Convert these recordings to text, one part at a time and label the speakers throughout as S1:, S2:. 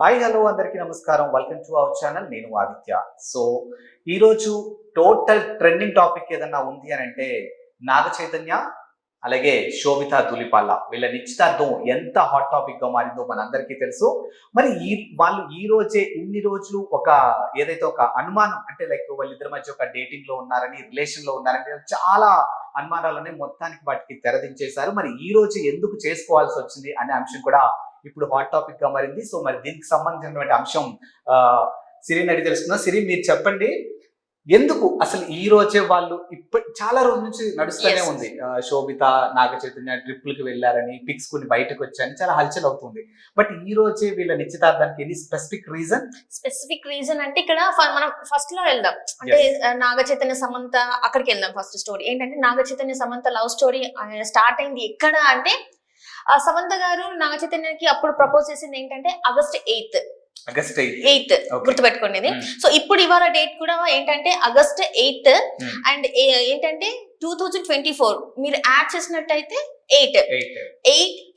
S1: Hi hello అందరికీ నమస్కారం. Welcome to our channel నేను ఆదిత్య. సో ఈరోజు టోటల్ ట్రెండింగ్ టాపిక్ ఏదన్నా ఉంది అని అంటే నాగ చైతన్య అలాగే శోభిత తులిపాల వీళ్ళ నిశ్చితార్థం ఎంత హాట్ టాపిక్గా మారిందో మనందరికీ తెలుసు. మరి ఈ వాళ్ళు ఈ రోజే ఇన్ని రోజులు ఒక ఏదైతే ఒక అనుమానం అంటే లైక్ వాళ్ళిద్దరి మధ్య ఒక డేటింగ్లో ఉన్నారని రిలేషన్లో ఉన్నారని చాలా అనుమానాలని మొత్తానికి వాటికి తెరదించేశారు. మరి ఈ రోజు ఎందుకు చేసుకోవాల్సి వచ్చింది అనే అంశం కూడా ఇప్పుడు హాట్ టాపిక్గా మారింది. సో మరి దీనికి సంబంధించినటువంటి అంశం సిరిని అడిగి తెలుసుకుందాం. సిరి మీరు చెప్పండి. ఎందుకు అసలు ఈ రోజే వాళ్ళు ఇప్పటి చాలా రోజుల నుంచి నడుస్తూనే. ఉంది. శోభిత నాగ చైతన్య ట్రిప్లకి వెళ్ళారని పిక్స్ కొన్ని బయటకు వచ్చాయని చాలా హల్చల్ అవుతుంది. బట్ ఈ రోజే వీళ్ళ నిశ్చితార్థానికి any specific reason
S2: specific reason అంటే ఇక్కడ మనం ఫస్ట్లో వెళ్దాం. అంటే నాగ చైతన్య సమంత అక్కడికి వెళ్దాం ఫస్ట్ స్టోరీ ఏంటంటే Naga Chaitanya Samantha love story start అయింది ఎక్కడ అంటే సమంత గారు నాగ చైతన్యకి అప్పుడు ప్రపోజ్ చేసింది ఏంటంటే ఆగస్ట్ ఎయిత్
S1: అగస్ట్
S2: ఎయిత్ గుర్తుపెట్టుకోండి ఇది.
S1: Hmm.
S2: సో ఇప్పుడు ఇవాళ డేట్ కూడా ఏంటంటే ఆగస్ట్ ఎయిత్. అండ్ ఏంటంటే టూ థౌజండ్ ట్వంటీ ఫోర్ మీరు యాడ్ చేసినట్టయితే eight
S1: eight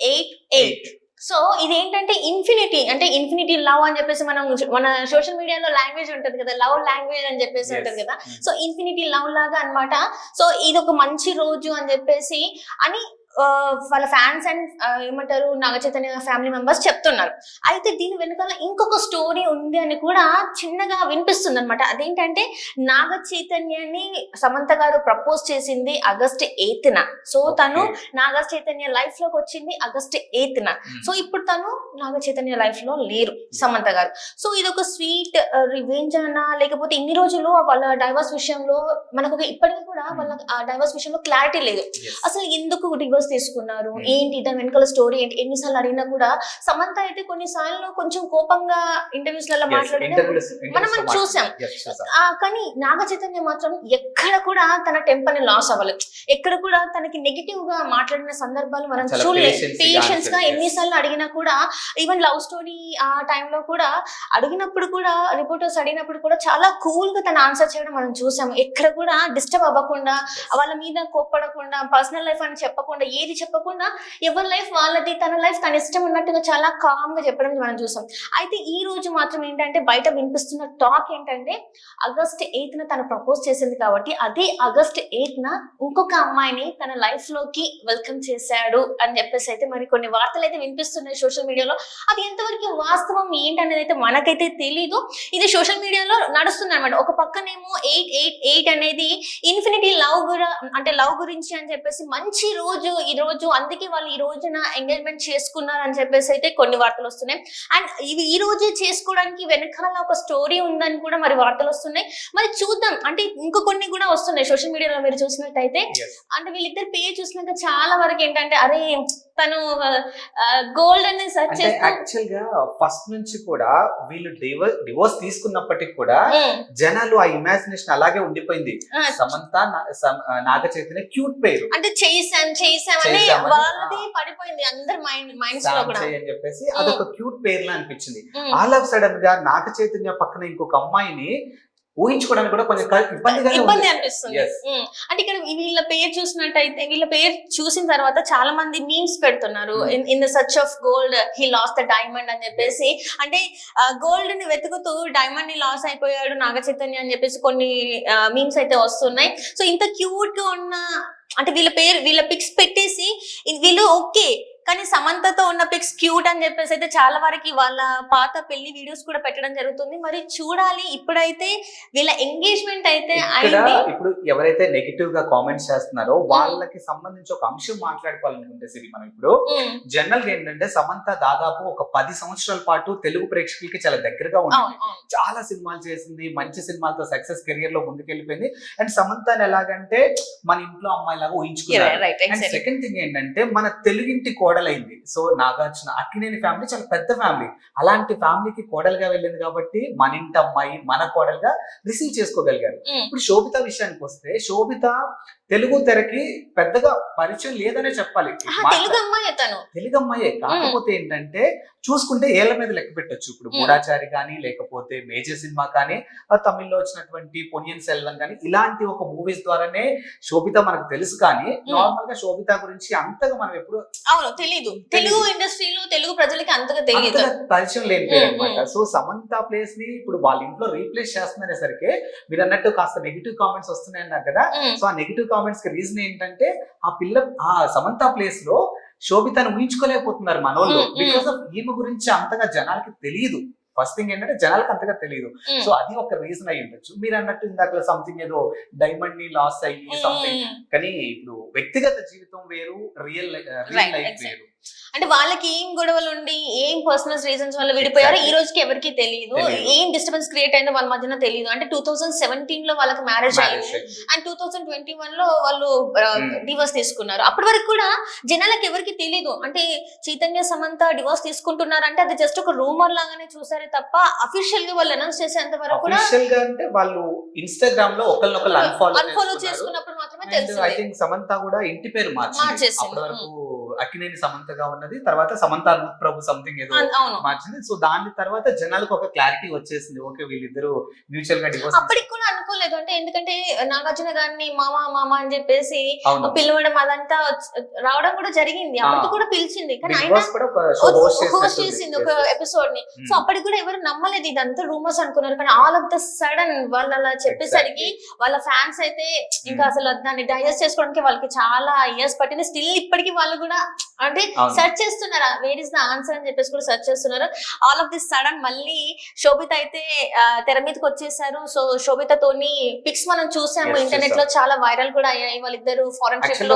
S2: eight eight so ఇది ఏంటంటే ఇన్ఫినిటీ అంటే ఇన్ఫినిటీ లవ్ అని చెప్పేసి మనం మన సోషల్ మీడియాలో లాంగ్వేజ్ ఉంటది కదా లవ్ లాంగ్వేజ్ అని చెప్పేసి ఉంటది కదా. సో ఇన్ఫినిటీ లవ్ లాగా అన్నమాట. సో ఇది ఒక మంచి రోజు అని చెప్పేసి అని వాళ్ళ ఫ్యాన్స్ అండ్ ఏమంటారు నాగ చైతన్య ఫ్యామిలీ మెంబర్స్ చెప్తున్నారు. అయితే దీని వెనుకాల ఇంకొక స్టోరీ ఉంది అని కూడా చిన్నగా వినిపిస్తుంది అనమాట అదేంటంటే నాగ చైతన్యని సమంత గారు ప్రపోజ్ చేసింది ఆగస్ట్ ఎయిత్ న సో తను నాగ చైతన్య లైఫ్లోకి వచ్చింది ఆగస్ట్ ఎయిత్ న సో ఇప్పుడు తను నాగ చైతన్య లైఫ్లో లేరు సమంత గారు. సో ఇది ఒక స్వీట్ రివెంజ్ అన్నా లేకపోతే ఇన్ని రోజులు వాళ్ళ డైవర్స్ విషయంలో మనకు ఇప్పటికీ కూడా వాళ్ళ డైవర్స్ విషయంలో క్లారిటీ లేదు. అసలు ఎందుకు డివోర్స్ తీసుకున్నారు.
S1: Hmm.
S2: ఏంటి దాని వెనకాల స్టోరీ ఏంటి? ఎన్నిసార్లు అడిగినా కూడా సమంత అయితే కొన్నిసార్లు కొంచెం కోపంగా ఇంటర్వ్యూస్లలో మాట్లాడిన మనం మనం చూసాం. కానీ నాగ చైతన్య మాత్రం ఎక్కడ కూడా తన టెంపర్ని లాస్ అవ్వలేదు. ఎక్కడ కూడా తనకి నెగిటివ్గా మాట్లాడిన సందర్భాలు మనం చూడలేదు.
S1: పేషెన్స్గా.
S2: ఎన్నిసార్లు అడిగినా కూడా ఈవెన్ లవ్ స్టోరీ ఆ టైంలో కూడా అడిగినప్పుడు కూడా రిపోర్టర్స్ అడిగినప్పుడు కూడా చాలా కూల్గా తన ఆన్సర్ చేయడం మనం చూసాము ఎక్కడ కూడా డిస్టర్బ్ అవ్వకుండా వాళ్ళ మీద కోప్పడకుండా పర్సనల్ లైఫ్ అని చెప్పకుండా ఏది చెప్పకుండా ఎవరి లైఫ్ వాళ్ళది తన లైఫ్ తన ఇష్టం ఉన్నట్టుగా చాలా కామ్గా చెప్పడం మనం చూసాం. అయితే ఈ రోజు మాత్రం ఏంటంటే బయట వినిపిస్తున్న టాక్ ఏంటంటే ఆగస్ట్ ఎయిత్ న తను ప్రపోజ్ చేసింది కాబట్టి అదే ఆగస్ట్ ఎయిత్ న ఇంకొక అమ్మాయిని తన లైఫ్లోకి వెల్కమ్ చేశాడు అని చెప్పేసి అయితే మరి కొన్ని వార్తలు అయితే వినిపిస్తున్నాయి సోషల్ మీడియాలో అది ఎంతవరకు వాస్తవం ఏంటనేది అయితే మనకైతే తెలీదు. ఇది సోషల్ మీడియాలో నడుస్తుంది అనమాట ఒక పక్కనేమో ఎయిట్ ఎయిట్ ఎయిట్ అనేది ఇన్ఫినిటీ లవ్ కూడా అంటే లవ్ గురించి అని చెప్పేసి మంచి రోజు ఈ రోజు అందుకే వాళ్ళు ఈ రోజున ఎంగేజ్మెంట్ చేసుకున్నారు అని చెప్పేసి అయితే కొన్ని వార్తలు వస్తున్నాయి. అండ్ ఇవి ఈ రోజే చేసుకోవడానికి వెనకాల ఒక స్టోరీ ఉందని కూడా మరి వార్తలు వస్తున్నాయి. మరి చూద్దాం. అంటే ఇంకో కొన్ని కూడా వస్తున్నాయి. సోషల్ మీడియాలో మీరు చూసినట్టయితే అంటే వీళ్ళిద్దరు పేరు చూసినాక చాలా వరకు ఏంటంటే అరే తను గోల్డ్ అనేది సెర్చ్
S1: యాక్చువల్గా ఫస్ట్ నుంచి కూడా వీళ్ళు డివోర్స్ తీసుకున్నప్పటికీ కూడా
S2: ఉమ్,
S1: జనాలు ఆ ఇమాజినేషన్ అలాగే ఉండిపోయింది. సమంత నాగ చైతన్య క్యూట్ పేరు.
S2: అంటే చేసాం చేసామని వాళ్ళది పడిపోయింది అందరి మైండ్
S1: మైండ్స్లో
S2: కూడా.
S1: అని చెప్పేసి అదొక క్యూట్ పేర్లా అనిపించింది. ఆల్ ఆఫ్ సడన్గా నాగ చైతన్య పక్కన ఇంకొక అమ్మాయిని ఊహించుకోవడానికి కూడా కొంచెం
S2: ఇబ్బంది అనిపిస్తుంది. అంటే ఇక్కడ వీళ్ళ పేరు చూసినట్టయితే వీళ్ళ పేరు చూసిన తర్వాత చాలా మంది మీమ్స్ పెడుతున్నారు. In the search of gold he loss the diamond అని చెప్పేసి. అంటే గోల్డ్ని వెతుకుతూ డైమండ్ని లాస్ అయిపోయాడు నాగ చైతన్య అని చెప్పేసి కొన్ని మీమ్స్ అయితే వస్తున్నాయి. సో ఇంత క్యూట్గా ఉన్న అంటే వీళ్ళ పేరు వీళ్ళ పిక్స్ పెట్టేసి వీళ్ళు ఓకే కానీ సమంతతో ఉన్న పిక్స్ క్యూట్ అని చెప్పేసి అయితే చాలా వరకు వాళ్ళ పాత పెళ్ళి వీడియోస్ కూడా పెట్టడం జరుగుతుంది. మరి చూడాలి. ఇప్పుడైతే వీళ్ళ ఎంగేజ్మెంట్ అయితే
S1: ఇప్పుడు ఎవరైతే నెగిటివ్గా కామెంట్స్ చేస్తున్నారో వాళ్ళకి సంబంధించి ఒక అంశం మాట్లాడుకోవాలనుకుంటే సిరి మనం ఇప్పుడు జనరల్గా ఏంటంటే సమంత దాదాపు ఒక పది సంవత్సరాల పాటు తెలుగు ప్రేక్షకులకి చాలా దగ్గరగా
S2: అవును
S1: చాలా సినిమాలు చేసింది మంచి సినిమాలతో సక్సెస్ కెరియర్లో ముందుకెళ్ళిపోయింది. అండ్ సమంతని ఎలాగంటే మన ఇంట్లో అమ్మాయి లాగా ఊహించుకున్నారు అండ్ సెకండ్ థింగ్ ఏంటంటే మన తెలుగింటి కోడలైంది. సో నాగార్జున అక్కినేని ఫ్యామిలీ చాలా పెద్ద ఫ్యామిలీ అలాంటి ఫ్యామిలీకి కోడలుగా వెళ్ళింది కాబట్టి మన ఇంటి అమ్మాయి మన కోడలుగా రిసీవ్ చేసుకోగలిగారు. ఇప్పుడు శోభిత విషయానికి వస్తే శోభిత తెలుగు తెరకి పెద్దగా పరిచయం లేదనే చెప్పాలి.
S2: తెలుగు అమ్మాయి తను.
S1: తెలుగు అమ్మాయే. కాకపోతే ఏంటంటే చూసుకుంటే ఏళ్ళ మీద లెక్క పెట్టొచ్చు. ఇప్పుడు
S2: మ్మ్.
S1: గూఢాచారి కానీ లేకపోతే మేజర్ సినిమా కానీ తమిళ్ళో వచ్చినటువంటి పొనియన్ సెల్వన్ కానీ ఇలాంటి ఒక మూవీస్ ద్వారానే శోభిత మనకు తెలుసు కానీ నార్మల్గా శోభిత గురించి అంతగా మనం ఎప్పుడు
S2: అవును తెలీదు. తెలుగు ఇండస్ట్రీలో తెలుగు ప్రజలకి అంతగా తెలియదు
S1: పరిచయం లేని అనమాట సో సమంత ప్లేస్ని ఇప్పుడు వాళ్ళ ఇంట్లో రీప్లేస్ చేస్తుందనేసరికి మీరు అన్నట్టు కాస్త నెగిటివ్ కామెంట్స్ వస్తున్నాయి అన్నారు కదా సో ఆ నెగిటివ్ కామెంట్స్కి రీజన్ ఏంటంటే ఆ పిల్ల ఆ సమంత ప్లేస్లో శోభితను ఊహించుకోలేకపోతున్నారు మనోళ్ళు. బికాస్ ఆఫ్ ఈమె గురించి అంతగా జనాలకి తెలియదు ఫస్ట్ థింగ్ ఏంటంటే జనాలకు అంతగా తెలియదు సో అది ఒక రీజన్ అయి ఉండొచ్చు. మీరు అన్నట్టు ఇందాక సంథింగ్ ఏదో డైమండ్ని లాస్ అయ్యి సంథింగ్. కానీ ఇప్పుడు వ్యక్తిగత జీవితం వేరు రియల్ రియల్ లైఫ్. వేరు.
S2: అంటే వాళ్ళకి ఏం గొడవలు ఉండి ఏం పర్సనల్ రీజన్స్ వల్ల విడిపోయారో. ఈ రోజుకి ఎవరికి తెలియదు. ఏం డిస్టర్బెన్స్ క్రియేట్ అయిందో వాళ్ళ మధ్యన తెలియదు అంటే టూ థౌసండ్ సెవెంటీన్లో వాళ్ళకి మ్యారేజ్ అయింది. అండ్ టూ థౌసండ్ ట్వంటీ వన్లో వాళ్ళు
S1: Hmm.
S2: డివోర్స్ తీసుకున్నారు అప్పటి వరకు కూడా జనాలకు ఎవరికి తెలియదు అంటే చైతన్య సమంత డివోర్స్ తీసుకుంటున్నారంటే అది జస్ట్ ఒక రూమర్ లాగానే చూసారే తప్ప అఫీషియల్గా వాళ్ళు అనౌన్స్ చేసేంత వరకు కూడా
S1: అంటే వాళ్ళు ఇన్స్టాగ్రామ్లో ఒకరినొకరు అన్ఫాలో
S2: చేసుకున్నప్పుడు మాత్రమే
S1: ఐ థింక్ సమంత కూడా ఇంటి పేరు
S2: మార్చేసింది.
S1: అప్పటి వరకు అక్కినేని సమంతగా ఉన్నది తర్వాత సమంత ప్రభు సంథింగ్ ఏదో మార్చింది. సో దాని తర్వాత జనాలకు ఒక క్లారిటీ వచ్చేసింది. ఓకే వీళ్ళిద్దరు మ్యూచువల్గా డివోర్స్
S2: అప్పటికి కూడా అనుకోలేదు. అంటే ఎందుకంటే నాగార్జున గారిని మామ మామ అని చెప్పేసి పిలవడం అదంతా రావడం కూడా సడన్ అప్పటికి కూడా పిలిచింది. కానీ ఆయన
S1: హోస్ట్
S2: చేసింది ఒక ఎపిసోడ్ని సో అప్పటికి కూడా ఎవరు నమ్మలేదు ఇదంతా రూమర్స్ అనుకున్నారు. కానీ ఆల్ ఆఫ్ ద సడన్ వాళ్ళు అలా చెప్పేసరికి వాళ్ళ ఫ్యాన్స్ అయితే ఇంకా
S1: Hmm.
S2: అసలు దాన్ని డైజెస్ట్ చేసుకోవడానికి వాళ్ళకి చాలా ఇయర్స్ పట్టింది. స్టిల్ ఇప్పటికి వాళ్ళు కూడా అంటే. సెర్చ్ చేస్తున్నారు? వేర్ ఇస్ ద ఆన్సర్ అని చెప్పేసి కూడా సెర్చ్ చేస్తున్నారు. ఆల్ ఆఫ్ దిస్ సడన్ మళ్ళీ శోభిత అయితే తెర మీదకి వచ్చేసారు. సో శోభితతోని పిక్స్ మనం చూసాము. ఇంటర్నెట్లో చాలా వైరల్ కూడా అయ్యాయి. వాళ్ళిద్దరు ఫారెన్
S1: ట్రిప్లో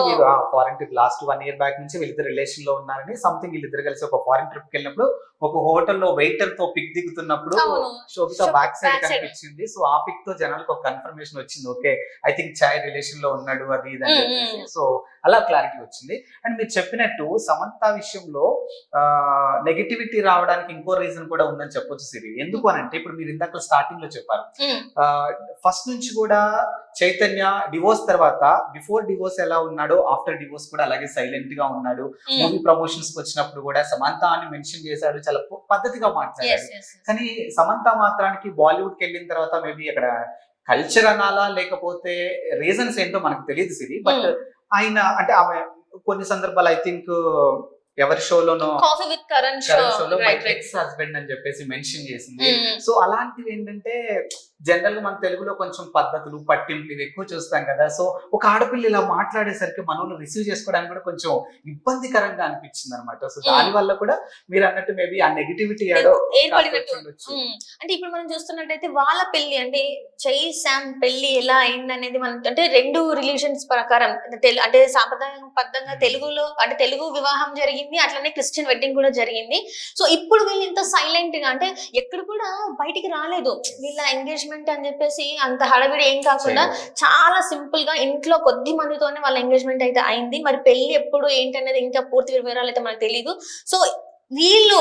S1: foreign trip last one year back నుంచి వీళ్ళిద్దరు రిలేషన్లో ఉన్నారని సంథింగ్ వీళ్ళిద్దరు కలిసి ఒక ఫారెన్ ట్రిప్కి వెళ్ళినప్పుడు ఒక హోటల్లో వెయిటర్తో పిక్ దిగుతున్నప్పుడు. శోభిత
S2: శోభ-
S1: బ్యాక్ సైడ్. కనిపించింది. సో ఆ పిక్తో జనాలకు ఒక కన్ఫర్మేషన్ వచ్చింది. ఓకే ఐ థింక్ చాయ్ రిలేషన్లో ఉన్నాడు అది ఇది. సో అలా క్లారిటీ వచ్చింది. అండ్ మీరు చెప్పినట్టు సమంత విషయంలో నెగిటివిటీ రావడానికి ఇంకో రీజన్ కూడా ఉందని చెప్పొచ్చు సిరి. ఎందుకు అని అంటే ఇప్పుడు మీరు ఇందాక స్టార్టింగ్లో చెప్పారు. ఫస్ట్ నుంచి కూడా చైతన్య డివోర్స్ తర్వాత బిఫోర్ డివోర్స్ ఎలా ఉన్నాడో ఆఫ్టర్ డివోర్స్ కూడా అలాగే సైలెంట్గా ఉన్నాడు. మూవీ ప్రమోషన్స్ వచ్చినప్పుడు కూడా సమంత అని మెన్షన్ చేశాడు చాలా పద్ధతిగా మాట్లాడాడు.
S2: Yes.
S1: కానీ సమంత మాత్రానికి బాలీవుడ్కి వెళ్ళిన తర్వాత మేబీ అక్కడ కల్చర్ అనాలా లేకపోతే రీజన్స్ ఏంటో మనకు తెలియదు సిరి. బట్ ఆయన అంటే ఆమె కొన్ని సందర్భాలు ఐ థింక్ ఎవరి షోలోనో
S2: కాఫీ విత్ కరణ్
S1: షోలో మై ఎక్స్ హస్బెండ్ అని చెప్పేసి మెన్షన్ చేసింది. సో అలాంటివి ఏంటంటే జనరల్గా మన తెలుగులో కొంచెం పద్ధతులు పట్టింపులు ఇవి ఎక్కువ చూస్తాం కదా. సో ఒక ఆడపిల్ల ఇలా మాట్లాడేసరికి మనల్ని రిసీవ్ చేసుకోవడానికి కూడా కొంచెం ఇబ్బందికరంగా అనిపించింది అనమాట సో దాని వల్ల కూడా మీరు అన్నట్టు మేబీ ఆ నెగిటివిటీ.
S2: అంటే ఇప్పుడు మనం చూస్తున్నట్టయితే వాళ్ళ పెళ్ళి అంటే చై శామ్ పెళ్ళి ఎలా అయింది అనేది మనం అంటే రెండు రిలీజన్స్ ప్రకారం అంటే సాంప్రదాయబద్ధంగా తెలుగులో అంటే తెలుగు వివాహం జరిగింది అట్లనే క్రిస్టియన్ వెడ్డింగ్ కూడా జరిగింది. సో ఇప్పుడు వీళ్ళు ఇంత సైలెంట్గా అంటే ఎక్కడ కూడా బయటికి రాలేదు. వీళ్ళ ఎంగేజ్మెంట్ అని చెప్పేసి అంత హడావిడి ఏం కాకుండా చాలా సింపుల్గా ఇంట్లో కొద్ది మందితోనే వాళ్ళ ఎంగేజ్మెంట్ అయితే అయింది. మరి పెళ్ళి ఎప్పుడు ఏంటనేది ఇంకా పూర్తి వివరాలు అయితే మనకు తెలియదు సో వీళ్ళు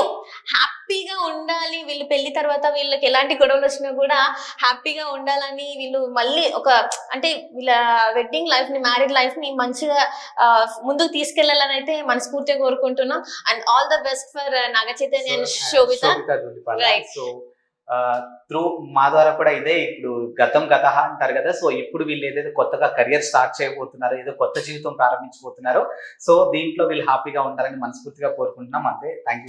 S2: హ్యాపీగా ఉండాలి. వీళ్ళు పెళ్ళి తర్వాత వీళ్ళకి ఎలాంటి గొడవలు వచ్చినా కూడా హ్యాపీగా ఉండాలని వీళ్ళు మళ్ళీ ఒక అంటే వీళ్ళ వెడ్డింగ్ లైఫ్ని మ్యారీడ్ లైఫ్ని మంచిగా ముందుకు తీసుకెళ్ళాలని అయితే మనస్ఫూర్తిగా కోరుకుంటున్నాం. And all the best for Naga Chaitanya and Sobhita. Right.
S1: Through మా ద్వారా కూడా ఇదే ఇప్పుడు గతం గత అంటారు కదా. సో ఇప్పుడు వీళ్ళు ఏదైతే కొత్తగా కెరియర్ స్టార్ట్ చేయబోతున్నారో ఏదో కొత్త జీవితం ప్రారంభించబోతున్నారో సో దీంట్లో వీళ్ళు హ్యాపీగా ఉండాలని మనస్ఫూర్తిగా కోరుకుంటున్నాం. అంతే. థ్యాంక్